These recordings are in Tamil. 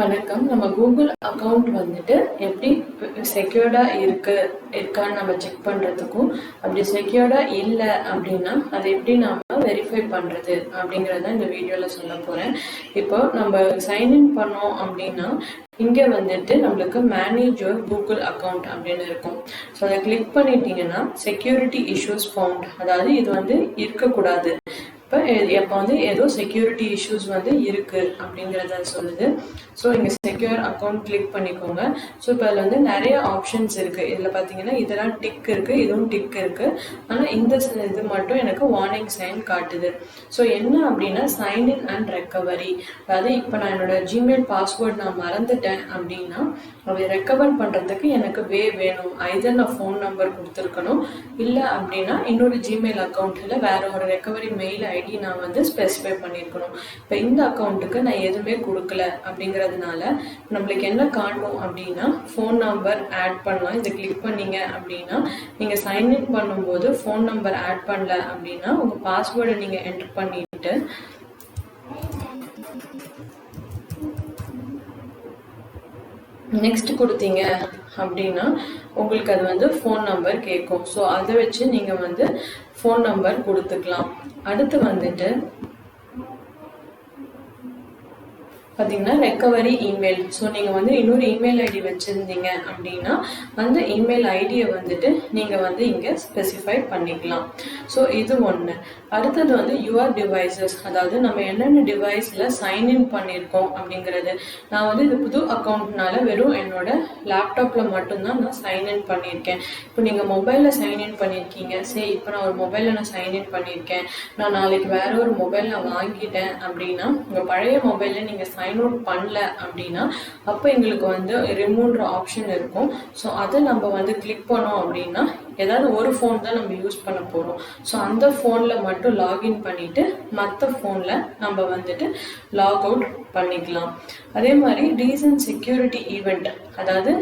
வணக்கம். நம்ம கூகுள் அக்கௌண்ட் வந்துட்டு எப்படி செக்யூர்டா இருக்கு இருக்கான்னு நம்ம செக் பண்றதுக்கும் அப்படி செக்யூர்டா இல்லை அப்படின்னா அதை எப்படி நாம வெரிஃபை பண்றது அப்படிங்கறத இந்த வீடியோல சொல்ல போறேன். இப்போ நம்ம சைன்இன் பண்ணோம் அப்படின்னா இங்க வந்துட்டு நம்மளுக்கு மேனேஜ் யுவர் கூகுள் அக்கௌண்ட் அப்படின்னு இருக்கும். ஸோ அதை கிளிக் பண்ணிட்டீங்கன்னா செக்யூரிட்டி இஷ்யூஸ் ஃபவுண்ட் அதாவது இது வந்து இருக்கக்கூடாது. இப்போ இப்போ வந்து ஏதோ செக்யூரிட்டி இஷ்யூஸ் வந்து இருக்கு அப்படிங்கிறத சொல்லுது. ஸோ இங்கே செக்யூர் அக்கௌண்ட் கிளிக் பண்ணிக்கோங்க. ஸோ இப்போ அதில் வந்து நிறைய ஆப்ஷன்ஸ் இருக்கு. இதில் பார்த்தீங்கன்னா இதெல்லாம் டிக் இருக்கு இதுவும் டிக் இருக்கு. ஆனால் இந்த இது மட்டும் எனக்கு வார்னிங் சைன் காட்டுது. ஸோ என்ன அப்படின்னா சைன் இன் அண்ட் ரெக்கவரி அதாவது இப்போ நான் என்னோட ஜிமெயில் பாஸ்வேர்ட் நான் மறந்துட்டேன் அப்படின்னா அதை ரெக்கவர் பண்ணுறதுக்கு எனக்கு வே வேணும். ஐதர் நான் ஃபோன் நம்பர் கொடுத்துருக்கணும். இல்லை அப்படின்னா இன்னொரு ஜிமெயில் அக்கௌண்ட்டில் வேற ஒரு ரெக்கவரி மெயில் ஐடி நான் வந்து ஸ்பெசிஃபை பண்ணியிருக்கணும். இப்போ இந்த அக்கௌண்ட்டுக்கு நான் எதுவுமே கொடுக்கல அப்படிங்கிறதுனால நம்மளுக்கு என்ன காணும் அப்படின்னா ஃபோன் நம்பர் ஆட் பண்ணலாம். இதை கிளிக் பண்ணீங்க அப்படின்னா நீங்கள் சைன்இன் பண்ணும்போது ஃபோன் நம்பர் ஆட் பண்ணல அப்படின்னா உங்கள் பாஸ்வேர்டை நீங்கள் என்டர் பண்ணிட்டு நெக்ஸ்ட் கொடுத்தீங்க அப்படின்னா உங்களுக்கு அது வந்து ஃபோன் நம்பர் கேட்கும். ஸோ அதை வச்சு நீங்கள் வந்து ஃபோன் நம்பர் கொடுத்துக்கலாம். அடுத்து வந்துட்டு பார்த்தீங்கன்னா ரெக்கவரி இமெயில் ஸோ நீங்கள் வந்து இன்னொரு இமெயில் ஐடி வச்சுருந்தீங்க அப்படின்னா அந்த இமெயில் ஐடியை வந்துட்டு நீங்கள் வந்து இங்கே ஸ்பெசிஃபை பண்ணிக்கலாம். ஸோ இது ஒன்று அடுத்தது வந்து யுவர் டிவைசஸ் அதாவது நம்ம என்னென்ன டிவைஸில் சைன்இன் பண்ணியிருக்கோம் அப்படிங்கிறது. நான் வந்து இது புது அக்கௌண்ட்னால வெறும் என்னோட லேப்டாப்பில் மட்டும்தான் நான் சைன்இன் பண்ணியிருக்கேன் இப்போ நீங்கள் மொபைலில் சைன்இன் பண்ணியிருக்கீங்க சரி இப்போ நான் ஒரு மொபைலில் நான் சைன்இன் பண்ணியிருக்கேன் நான் நாளைக்கு வேற ஒரு மொபைல் நான் வாங்கிட்டேன் அப்படின்னா உங்கள் பழைய மொபைலில் நீங்கள் சைன் அவுட் பண்ணல அப்படின்னா அப்போ எங்களுக்கு வந்து ரிமூவ்ன்ற ஆப்ஷன் இருக்கும். ஸோ அதை நம்ம வந்து கிளிக் பண்ணோம் அப்படின்னா ஏதாவது ஒரு ஃபோன் தான் நம்ம யூஸ் பண்ண போகிறோம் ஸோ அந்த ஃபோனில் மட்டும் லாகின் பண்ணிவிட்டு மற்ற ஃபோனில் நம்ம வந்துட்டு லாக் அவுட் பண்ணிக்கலாம். அதே மாதிரி ரீசன்ட் செக்யூரிட்டி ஈவெண்ட் அதாவது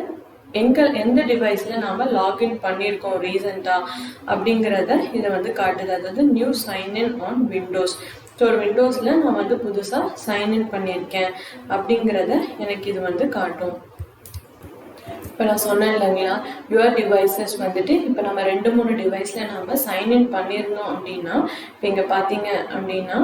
எங்க எந்த டிவைஸில் நாம் லாகின் பண்ணியிருக்கோம் ரீசெண்டாக அப்படிங்கிறத இதை வந்து காட்டுது. அதாவது new sign in on Windows so ஒரு விண்டோஸில் நான் வந்து புதுசாக சைன்இன் பண்ணியிருக்கேன். அப்படிங்கிறத எனக்கு இது வந்து காட்டும். இப்போ நான் சொன்னேன் இல்லைங்களா? யுவர் டிவைசஸ் வந்துட்டு இப்போ நம்ம ரெண்டு மூணு டிவைஸில் நம்ம சைன்இன் பண்ணியிருந்தோம் அப்படின்னா இப்போ இங்கே பார்த்தீங்க அப்படின்னா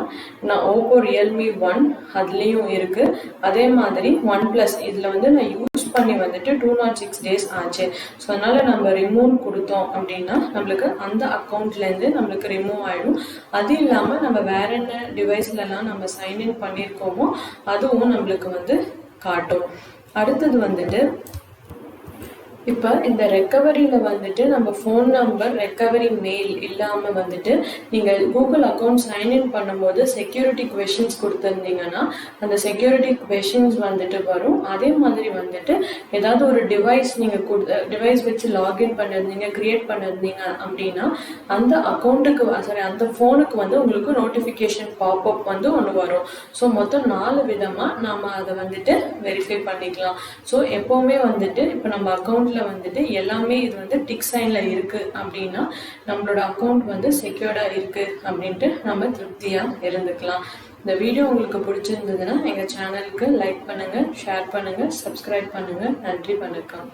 நான் ஓப்போ ரியல்மி ஒன் அதுலேயும் இருக்குது அதே மாதிரி ஒன் ப்ளஸ் இதில் வந்து நான் யூஸ் பண்ணி வந்துட்டு டூ நாட் சிக்ஸ் டேஸ் ஆச்சு. ஸோ அதனால் நம்ம ரிமூவ் கொடுத்தோம் அப்படின்னா நம்மளுக்கு அந்த அக்கௌண்ட்லேருந்து நம்மளுக்கு ரிமூவ் ஆகிடும் அது இல்லாமல் நம்ம வேற என்ன டிவைஸ்லலாம் நம்ம சைன்இன் பண்ணியிருக்கோமோ அதுவும் நம்மளுக்கு வந்து காட்டும். அடுத்தது வந்துட்டு இப்போ இந்த ரெக்கவரியில் வந்துட்டு நம்ம ஃபோன் நம்பர் ரெக்கவரி மெயில் இல்லாமல் வந்துட்டு நீங்கள் கூகுள் அக்கௌண்ட் சைன்இன் பண்ணும்போது செக்யூரிட்டி கொஷின்ஸ் கொடுத்துருந்தீங்கன்னா அந்த செக்யூரிட்டி கொஷின்ஸ் வந்துட்டு வரும். அதே மாதிரி வந்துட்டு ஏதாவது ஒரு டிவைஸ் நீங்கள் கொடு டிவைஸ் வச்சு லாகின் பண்ணியிருந்தீங்க க்ரியேட் பண்ணியிருந்தீங்க அப்படின்னா அந்த அக்கௌண்ட்டுக்கு சாரி அந்த ஃபோனுக்கு வந்து உங்களுக்கு நோட்டிஃபிகேஷன் பாப்அப் வந்து ஒன்று வரும். ஸோ மொத்தம் நாலு விதமாக நாம் அதை வந்துட்டு வெரிஃபை பண்ணிக்கலாம். ஸோ எப்போவுமே வந்துட்டு இப்போ நம்ம அக்கௌண்ட்டில் வந்துட்டு எல்லாமே இது வந்து டிக் சைன்ல இருக்கு அப்படின்னா நம்மளோட அக்கௌண்ட் வந்து செக்யூர்டா இருக்கு அப்படின்ட்டு நம்ம திருப்தியாக இருந்துக்கலாம். இந்த வீடியோ உங்களுக்கு பிடிச்சிருந்ததுன்னா எங்க சேனலுக்கு லைக் பண்ணுங்க ஷேர் பண்ணுங்க சப்ஸ்கிரைப் பண்ணுங்க. நன்றி வணக்கம்.